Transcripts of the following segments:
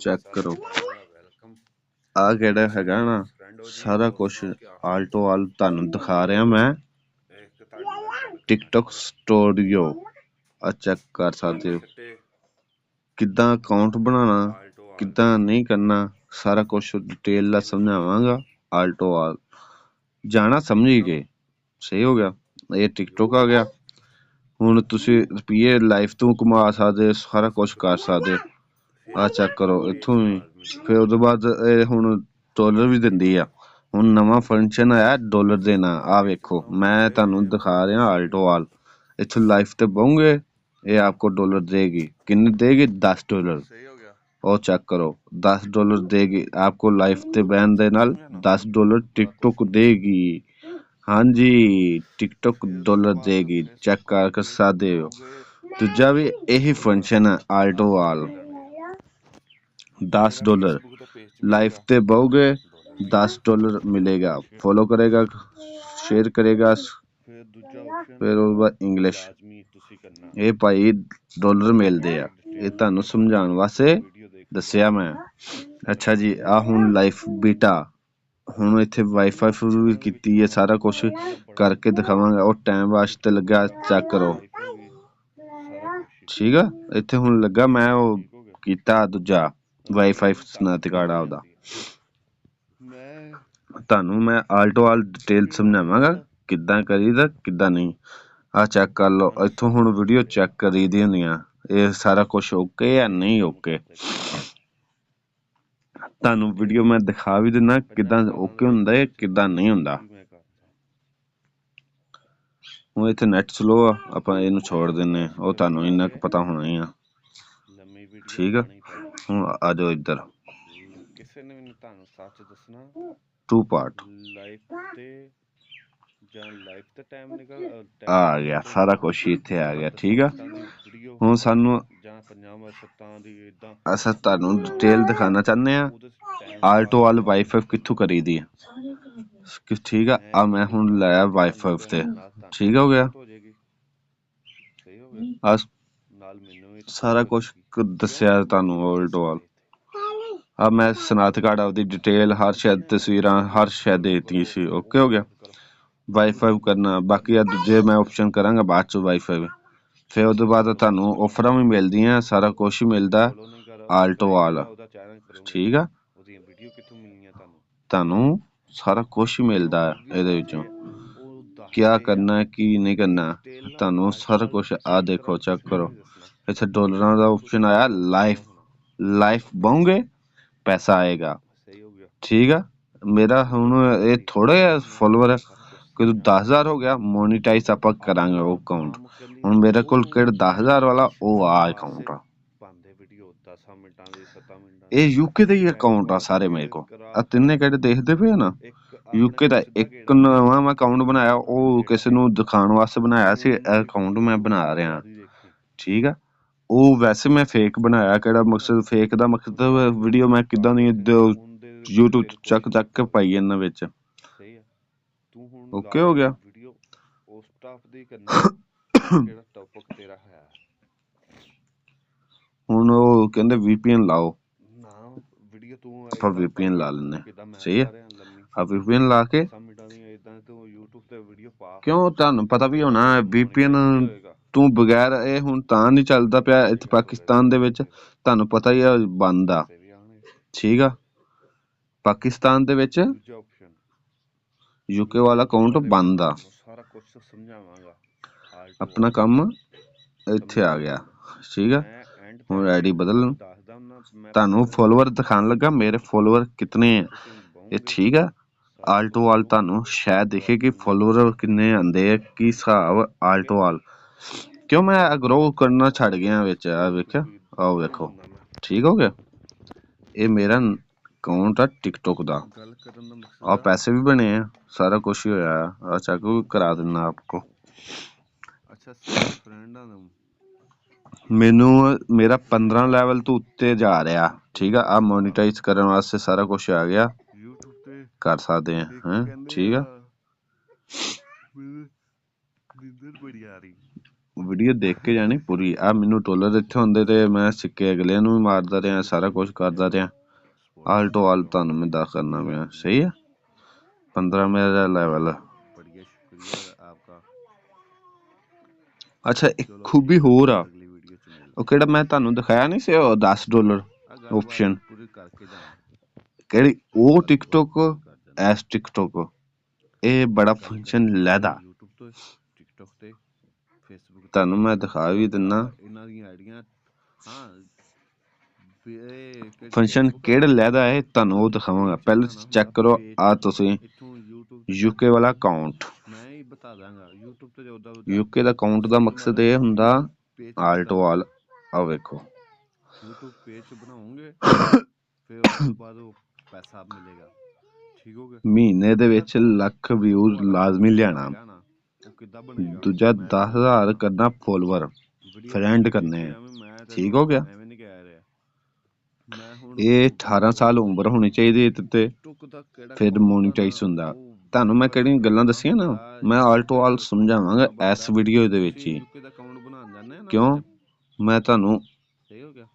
Check ਕਰੋ। ਆ ਕਿਹੜਾ ਹੈਗਾ ਨਾ ਸਾਰਾ ਕੁਝ ਆਲਟੋ ਆਲ ਤੁਹਾਨੂੰ ਦਿਖਾ ਰਿਹਾ ਮੈਂ। ਟਿਕਟੌਕ ਸਟੂਡੀਓ ਆ ਚੈੱਕ ਕਰ ਸਕਦੇ ਹੋ। ਕਿੱਦਾਂ ਅਕਾਊਂਟ ਬਣਾਉਣਾ ਕਿੱਦਾਂ ਨਹੀਂ ਕਰਨਾ ਸਾਰਾ ਕੁਝ ਡਿਟੇਲ ਨਾਲ ਸਮਝਾਵਾਂਗਾ ਆਲਟੋ ਆਲ। ਜਾਣਾ ਸਮਝੀ ਗਏ। ਸਹੀ ਹੋ ਗਿਆ। ਇਹ ਟਿਕਟੌਕ ਆ ਗਿਆ। ਹੁਣ ਤੁਸੀਂ ਰੁਪਈਏ ਲਾਈਫ ਤੋਂ ਕਮਾ ਸਕਦੇ ਸਾਰਾ ਕੁਝ ਕਰ ਸਕਦੇ ਆ ਚੈੱਕ ਕਰੋ ਇੱਥੋਂ ਵੀ ਫਿਰ ਉਹਦੇ ਬਾਅਦ ਇਹ ਹੁਣ ਡਾਲਰ ਵੀ ਦਿੰਦੀ ਆ। ਹੁਣ ਨਵਾਂ ਫੰਕਸ਼ਨ ਆਇਆ ਡਾਲਰ ਦੇਣਾ ਆ ਵੇਖੋ ਮੈਂ ਤੁਹਾਨੂੰ ਦਿਖਾ ਰਿਹਾ ਆਲਟੋ ਆਲ ਇੱਥੋਂ ਲਾਈਫ ਤੇ ਬਹੋਗੇ ਇਹ ਆਪਕੋ ਡਾਲਰ ਦੇਗੀ। ਕਿੰਨੇ ਦੇਗੀ? 10 ਡਾਲਰ ਉਹ ਚੈੱਕ ਕਰੋ 10 ਡਾਲਰ ਦੇਗੀ। ਆਪਕੋ ਲਾਈਫ ਤੇ ਬੈਨ ਦੇ ਨਾਲ 10 ਡਾਲਰ ਟਿਕਟੋਕ ਦੇਗੀ। ਹਾਂਜੀ ਟਿਕਟੋਕ ਡਾਲਰ ਦੇਗੀ। ਚੈੱਕ ਕਰਕੇ ਸਾਦੇ ਹੋ ਦੂਜਾ ਵੀ ਇਹੀ ਫੰਕਸ਼ਨ ਆਲਟੋ ਆਲ 10 ਡਾਲਰ ਲਾਈਫ ਤੇ ਬਹੋਗੇ 10 ਡਾਲਰ ਮਿਲੇਗਾ ਫੋਲੋ ਕਰੇਗਾ ਸ਼ੇਅਰ ਕਰੇਗਾ ਫਿਰ ਉਹ ਬਾਅਦ ਇੰਗਲਿਸ਼ ਇਹ ਭਾਈ ਡਾਲਰ ਮਿਲਦੇ ਆ ਇਹ ਤੁਹਾਨੂੰ ਸਮਝਾਉਣ ਵਾਸਤੇ ਦੱਸਿਆ ਮੈਂ ਅੱਛਾ ਜੀ ਆ ਹੁਣ ਲਾਈਫ ਬੀਟਾ ਹੁਣ ਇੱਥੇ ਵਾਈਫਾਈ ਸ਼ੁਰੂ ਵੀ ਕੀਤੀ ਹੈ ਸਾਰਾ ਕੁਝ ਕਰਕੇ ਦਿਖਾਵਾਂਗਾ ਉਹ ਟਾਈਮ ਵਾਸਤੇ ਲੱਗਾ ਚੈੱਕ ਕਰੋ ਠੀਕ ਆ ਇੱਥੇ ਹੁਣ ਲੱਗਾ ਮੈਂ ਉਹ ਕੀਤਾ ਦੂਜਾ ਵਾਈਫਾਈ ਸਨਾਤਿਕਾੜਾ ਉਹਦਾ ਤੁਹਾਨੂੰ ਮੈਂ ਆਲਟੋ ਆਲ ਡਿਟੇਲ ਸਮਝਾਵਾਂਗਾ, ਕਿੱਦਾਂ ਕਰੀਦਾ, ਕਿੱਦਾਂ ਨਹੀਂ। ਆ ਚੈੱਕ ਕਰ ਲਓ। ਇੱਥੋਂ ਹੁਣ ਵੀਡੀਓ ਚੈੱਕ ਕਰੀਦੀ ਹੁੰਦੀਆਂ। ਇਹ ਸਾਰਾ ਕੁਝ ਓਕੇ ਜਾਂ ਨਹੀਂ ਓਕੇ ਤੁਹਾਨੂੰ ਵੀਡੀਓ ਮੈਂ ਦਿਖਾ ਵੀ ਦਿੰਦਾ ਕਿੱਦਾਂ ਓਕੇ ਹੁੰਦਾ ਹੈ ਕਿੱਦਾਂ ਨਹੀਂ ਹੁੰਦਾ। ਹੁਣ ਇੱਥੇ ਨੈਟ ਸਲੋ ਆ, ਆਪਾਂ ਇਹਨੂੰ ਛੋੜ ਦਿੰਨੇ ਉਹ ਤੁਹਾਨੂੰ ਇੰਨਾ ਕੁ ਪਤਾ ਹੋਣਾ ਹੀ ਆ। ਠੀਕ ਆ? ਹੁਣ ਆ ਜਾਓ ਇੱਧਰ। ਕਿਸੇ ਨੇ ਵੀ ਤੁਹਾਨੂੰ ਸੱਚ ਦੱਸਣਾ? ਟੂ ਪਾਰਟ ਲਾਈਫ ਤੇ ਜਾਂ ਲਾਈਫ ਤੇ ਟਾਈਮ ਨਿਕਲ ਆ ਗਿਆ ਸਾਰਾ ਕੁਝ ਇੱਥੇ ਆ ਗਿਆ ਠੀਕ ਆ? ਹੁਣ ਸਾਨੂੰ ਜਾਂ ਪੰਜਾਬਾਂ ਸੱਤਾਂ ਦੀ ਇਦਾਂ ਅਸਾਂ ਤੁਹਾਨੂੰ ਡਿਟੇਲ ਦਿਖਾਣਾ ਚਾਹੁੰਦੇ ਆ ਆਲਟੋ ਵਾਲ ਵਾਈਫਾਈ ਕਿੱਥੋਂ ਕਰੀਦੀ ਆ? ਕਿ ਠੀਕ ਆ ਆ ਮੈਂ ਹੁਣ ਲਾਇਆ ਵਾਈਫਾਈ ਤੇ। ਠੀਕ ਹੋ ਗਿਆ? ਹੋ ਜਾਏਗੀ। ਸਹੀ ਹੋ ਗਿਆ। ਆ ਨਾਲ ਮੈਨੂੰ ਵੀ ਸਾਰਾ ਕੁਝ ਦੱਸਿਆ ਤੁਹਾਨੂੰ ਆਲਟੋ ਵਾਲ ਆ ਮੈਂ ਸਨਾਤ ਕਾਰਡ ਆਪਦੀ ਡਿਟੇਲ ਹਰ ਸ਼ਾਇਦ ਤਸਵੀਰਾਂ ਹਰ ਸ਼ਾਇਦ ਦੇਤੀ ਸੀ। ਓਕੇ ਹੋ ਗਿਆ। ਵਾਈਫਾਈ ਕਰਨਾ, ਬਾਕੀ ਆ ਦੂਜੇ ਮੈਂ ਆਪਸ਼ਨ ਕਰਾਂਗਾ ਬਾਅਦ ਚ ਵਾਈਫਾਈ ਫਿਰ ਉਹਦੇ ਬਾਅਦ ਤੁਹਾਨੂੰ ਆਫਰਾਂ ਵੀ ਮਿਲਦੀਆਂ, ਸਾਰਾ ਕੁਝ ਹੀ ਮਿਲਦਾ ਆਲਟੋ ਵਾਲ ਠੀਕ ਆ? ਉਹਦੀਆਂ ਤੁਹਾਨੂੰ ਸਾਰਾ ਕੁਝ ਹੀ ਮਿਲਦਾ ਹੈ ਇਹਦੇ ਵਿੱਚੋਂ। ਉਹ ਕਰਨਾ, ਕੀ ਨਹੀਂ ਕਰਨਾ, ਤੁਹਾਨੂੰ ਸਾਰਾ ਕੁਝ ਆ ਦੇਖੋ ਚੈੱਕ ਕਰੋ। ਇੱਥੇ ਡਾਲਰਾਂ ਦਾ ਆਪਸ਼ਨ ਆਇਆ ਲਾਈਫ ਲਾਈਫ ਪਾਉਂਗੇ ਪੈਸਾ ਆਏਗਾ। ਠੀਕ ਆ? ਮੇਰਾ ਹੁਣ ਇਹ ਥੋੜਾ ਜਿਹਾ ਫੋਲੋਵਰ ਕਿ 10000 ਹੋ ਗਿਆ ਮੋਨੀਟਾਈਜ਼ ਆਪਾਂ ਕਰਾਂਗੇ ਉਹ ਅਕਾਊਂਟ ਹੁਣ ਮੇਰੇ ਕੋਲ ਕਿਹੜਾ 10000 ਵਾਲਾ, ਉਹ ਆ ਅਕਾਊਂਟ ਆ। ਇਹ ਯੂਕੇ ਦੇ ਹੀ ਅਕਾਊਂਟ ਆ ਸਾਰੇ ਮੇਰੇ ਕੋਲ। ਆ ਤਿੰਨੇ ਕਿਹੜੇ ਦੇਖਦੇ ਪਏ ਨਾ? ਯੂਕੇ ਦਾ ਇੱਕ ਨਵਾਂ ਮੈਂ ਅਕਾਊਂਟ ਬਣਾਇਆ, ਉਹ ਕਿਸੇ ਨੂੰ ਦਿਖਾਉਣ ਵਾਸਤੇ ਬਣਾਇਆ ਸੀ, ਇਹ ਅਕਾਊਂਟ ਮੈਂ ਬਣਾ ਰਿਹਾ। ਠੀਕ ਆ? ਉਹ ਵੈਸੇ ਮੈਂ ਫੇਕ ਬਣਾਇਆ ਕਿਹੜਾ ਮਕਸਦ ਫੇਕ ਦਾ ਮਕਸਦ ਵੀਡੀਓ ਮੈਂ ਕਿਦਾਂ ਦੀ YouTube ਤੋਂ ਚੱਕ ਚੱਕ ਕੇ ਪਾਈ ਇਹਨਾਂ ਵਿੱਚ। Okay ਹੋ ਗਿਆ। ਵੀਡੀਓ ਉਸ ਸਟਾਫ ਦੀ ਕਰਨੀ ਕਿਹੜਾ ਟੌਪਿਕ ਤੇਰਾ ਹੈ? ਹੁਣ ਉਹ ਕਹਿੰਦੇ VPN ਲਾਓ। ਨਾ ਵੀਡੀਓ ਤੂੰ ਆਪਾਂ VPN ਲਾ ਹਾਂ। ਮੈਂ ਸਹੀ ਲੰਮੀ ਆ VPN ਲਾ ਕੇ 10 ਮਿੰਟਾਂ ਦੀ ਇਦਾਂ ਤੂੰ YouTube ਤੇ ਵੀਡੀਓ ਪਾ। ਕਿਉਂ? ਤੁਹਾਨੂੰ ਪਤਾ ਵੀ ਹੋਣਾ VPN। ਤੂੰ ਬਗੈਰ ਇਹ ਹੁਣ ਤਾਂ ਨਹੀਂ ਚੱਲਦਾ ਪਿਆ ਇੱਥੇ ਪਾਕਿਸਤਾਨ ਦੇ ਵਿੱਚ। ਤੁਹਾਨੂੰ ਪਤਾ ਹੀ ਆ, ਬੰਦ ਆ। ਠੀਕ ਆ? ਪਾਕਿਸਤਾਨ ਦੇ ਵਿੱਚ ਯੂਕੇ ਵਾਲਾ ਅਕਾਊਂਟ ਬੰਦ ਆ। ਸਾਰਾ ਕੁਝ ਸਮਝਾਵਾਂਗਾ ਆਪਣਾ ਕੰਮ ਇੱਥੇ ਆ ਗਿਆ। ਠੀਕ ਆ? ਮੈਂ ਹੁਣ ਆਈਡੀ ਬਦਲ ਤੁਹਾਨੂੰ ਫੋਲੋਵਰ ਦਿਖਾਣ ਲੱਗਾ, ਮੇਰੇ ਫੋਲੋਵਰ ਕਿਤਨੇ ਆ? ਇਹ ਠੀਕ ਆ? ਆਲਟੋ ਵਾਲ ਤੁਹਾਨੂੰ ਸ਼ਾਇਦ ਦਿਖੇ ਕਿ ਫੋਲੋਵਰ ਕਿੰਨੇ ਆਂਦੇ ਆ, ਕੀ ਹਿਸਾਬ ਆਲਟੋ ਵਾਲ ਕਿਉਂ ਮੈਂ ਗਰੋ ਕਰਨਾ ਛੱਡ ਗਿਆ ਵਿੱਚ? ਆ ਵੇਖਿਆ? ਆਓ ਵੇਖੋ। ਠੀਕ ਹੋ ਗਿਆ? ਇਹ ਮੇਰਾ ਅਕਾਊਂਟ ਆ ਟਿਕਟੋਕ ਦਾ। ਆ ਪੈਸੇ ਵੀ ਬਣੇ ਆ ਸਾਰਾ ਕੁਝ ਹੀ ਹੋਇਆ ਆ। ਚੱਕ ਵੀ ਕਰਾ ਦਿੰਦਾ ਆਪਕੋ। ਅੱਛਾ ਫਰੈਂਡਾਂ ਦਾ ਮੈਨੂੰ ਮੇਰਾ 15 ਲੈਵਲ ਤੋਂ ਉੱਤੇ ਜਾ ਰਿਹਾ। ਠੀਕ ਆ? ਆ ਮੋਨੀਟਾਈਜ਼ ਕਰਨ ਵਾਸਤੇ ਸਾਰਾ ਕੁਝ ਆ ਗਿਆ। YouTube ਤੇ ਕਰ ਸਕਦੇ ਆ ਹੈਂ? ਠੀਕ ਆ? ਨਿੰਦਰ ਬੜੀ ਆ ਰਹੀ। ਵੀਡੀਓ ਦੇਖ ਕੇ ਜਾਣੀ ਪੂਰੀ। ਆ ਮੈਨੂੰ ਟੋਲਰ ਇੱਥੇ ਹੁੰਦੇ ਤੇ ਮੈਂ ਸਿੱਕੇ ਅਗਲੇ ਨੂੰ ਵੀ ਮਾਰਦਾ ਰਿਹਾ ਸਾਰਾ ਕੁਝ ਕਰਦਾ ਰਿਹਾ। ਆਲ ਟੂ ਆਲ ਤੁਹਾਨੂੰ ਮੈਂ ਦਾ ਕਰਨਾ ਪਿਆ। ਸਹੀ ਹੈ 15 ਮੇਰਾ ਲੈਵਲ ਹੈ ਅੱਛਾ ਇੱਕ ਖੂਬੀ ਹੋਰ ਆ। ਉਹ ਕਿਹੜਾ ਮੈਂ ਤੁਹਾਨੂੰ ਦਿਖਾਇਆ ਨਹੀਂ ਸੀ ਉਹ 10 ਡਾਲਰ ਆਪਸ਼ਨ ਕਿਹੜੀ? ਉਹ ਟਿਕਟੋਕ ਐਸ ਟਿਕਟੋਕ ਇਹ ਬੜਾ ਫੰਕਸ਼ਨ ਲੈਦਾ। ਤੁਹਾਨੂੰ ਮੈਂ ਦਿਖਾ ਵੀ ਦਿੰਨਾ। ਇਹਨਾਂ ਦੀਆਂ ਆਈਡੀਆਂ ਹਾਂ ਫੰਕਸ਼ਨ ਕਿਹੜਾ ਲੈਦਾ ਹੈ ਤੁਹਾਨੂੰ ਉਹ ਦਿਖਾਵਾਂਗਾ। ਪਹਿਲਾਂ ਚੈੱਕ ਕਰੋ ਆ ਤੁਸੀਂ ਯੂਕੇ ਵਾਲਾ ਅਕਾਊਂਟ ਮੈਂ ਹੀ ਬਤਾ ਦਾਂਗਾ YouTube ਤੇ ਉਹਦਾ ਯੂਕੇ ਦਾ ਅਕਾਊਂਟ ਦਾ ਮਕਸਦ ਇਹ ਹੁੰਦਾ ਪੇਜ ਆਲ ਟੂ ਆਲ ਆ ਵੇਖੋ। YouTube ਪੇਜ ਬਣਾਉਂਗੇ ਫਿਰ ਉਸ ਤੋਂ ਬਾਅਦ ਉਹ ਪੈਸਾ ਮਿਲੇਗਾ। ਠੀਕ ਹੋ ਗਿਆ ਮਹੀਨੇ ਦੇ ਵਿੱਚ ਲੱਖ ਵਿਊਜ਼ ਲਾਜ਼ਮੀ ਲਿਆਣਾ ਦੂਜਾ 10000 ਕਰਨਾ friend ਦੇਖੀ ਕਰਨੇ ਆ। ਠੀਕ ਹੋ ਗਿਆ? ਇਹ 18 ਸਾਲ ਉਮਰ ਹੋਣੀ ਚਾਹੀਦੀ ਤੇ। ਫਿਰ monetize ਹੁੰਦਾ। ਤੁਹਾਨੂੰ ਮੈਂ ਕਿਹੜੀਆਂ ਗੱਲਾਂ ਦੱਸੀਆਂ ਨਾ? ਮੈਂ ਆਲ ਟੂ ਆਲ ਸਮਝਾਵਾਂਗਾ ਇਸ ਵੀਡੀਓ ਦੇ ਵਿੱਚ ਹੀ। ਆ ਕਿਉਂ? ਮੈਂ ਤੁਹਾਨੂੰ ਸਹੀ ਹੋ ਗਿਆ?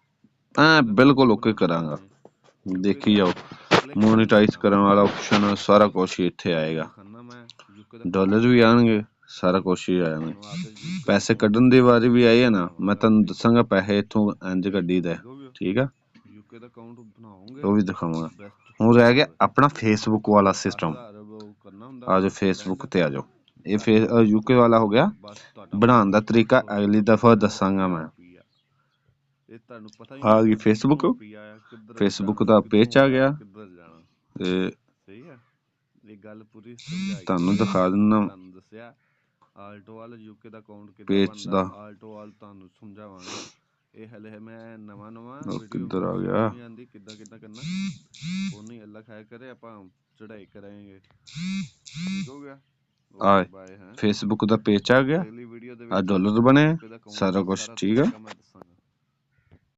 ਐ ਬਿਲਕੁਲ ਓਕੇ ਕਰਾਂਗਾ। ਦੇਖੀ ਜਾਓ। ਮੋਨੇਟਾਈਜ਼ ਕਰਨ ਵਾਲਾ ਆਪਸ਼ਨ ਸਾਰਾ ਕੁਝ ਇੱਥੇ ਆਏਗਾ। ਡਾਲਰ ਵੀ ਆਣਗੇ। ਸਾਰਾ ਕੁਝ ਹੀ ਆਦਤ UK ਪੈਸੇ ਕੱਢਣ ਦੀ ਵਾਰੀ ਵੀ ਆਈ ਹੈ ਨਾ ਮੈਂ ਤੁਹਾਨੂੰ ਦੱਸਾਂਗਾ ਪੈਸੇ ਇੱਥੋਂ ਇੰਜ ਕੱਢੀ ਦਾ ਹੋ ਗਿਆ ਠੀਕ ਆ? ਯੂਕੇ ਦਾ ਅਕਾਊਂਟ ਬਣਾਓਗੇ। ਉਹ ਵੀ ਦਿਖਾਵਾਂਗਾ। ਹੁਣ ਰਹਿ ਗਿਆ ਆਪਣਾ ਫੇਸਬੁੱਕ ਵਾਲਾ ਸਿਸਟਮ ਆ ਜਾਓ ਫੇਸਬੁੱਕ ਤੇ ਆ ਜਾਓ। ਇਹ ਫੇਸ ਯੂਕੇ ਵਾਲਾ ਹੋ ਗਿਆ। ਬਣਾਉਣ ਦਾ ਤਰੀਕਾ ਅਗਲੀ ਦਫਾ ਦੱਸਾਂਗਾ ਮੈਂ। ਇਹ ਤੁਹਾਨੂੰ ਪਤਾ ਹੀ ਆ ਗਈ ਜਾਣਾ, ਦਾ page ਆ ਗਿਆ। ਤੇ ਸਹੀ ਹੈ। ਇਹ ਗੱਲ ਪੂਰੀ ਸਮਝਾਈ। ਤੁਹਾਨੂੰ ਦਿਖਾ ਦਿੰਦਾ। ਦੱਸਿਆ। ਆਲਟੋ ਵਾਲ ਯੂਕੇ ਦਾ ਅਕਾਊਂਟ ਕਿੱਦਾਂ Page ਬਣਦਾ। ਆਲਟੋ ਵਾਲ ਤੁਹਾਨੂੰ ਸਮਝਾਵਾਂਗਾ। ਇਹ ਹਲੇ ਮੈਂ ਨਵਾਂ ਨਵਾਂ ਉਹ ਕਿੱਧਰ ਆ ਗਿਆ? ਨਹੀਂ ਆਂਦੀ ਕਿੱਦਾਂ ਕਿੱਦਾਂ ਕਰਨਾ। ਉਹ ਨਹੀਂ ਅੱਲਾ ਖਾਇਆ ਕਰੇ ਆਪਾਂ ਚੜਾਈ ਕਰਾਂਗੇ। ਠੀਕ ਹੋ ਗਿਆ? ਆਏ। ਬਾਏ ਹਾਂ। ਫੇਸਬੁੱਕ ਦਾ ਪੇਜ ਆ ਗਿਆ? ਅਗਲੀ ਵੀਡੀਓ ਦੇ ਆ ਡਾਲਰ ਬਣੇ ਸਾਰਾ ਸਾਰਾ ਠੀਕ ਆ?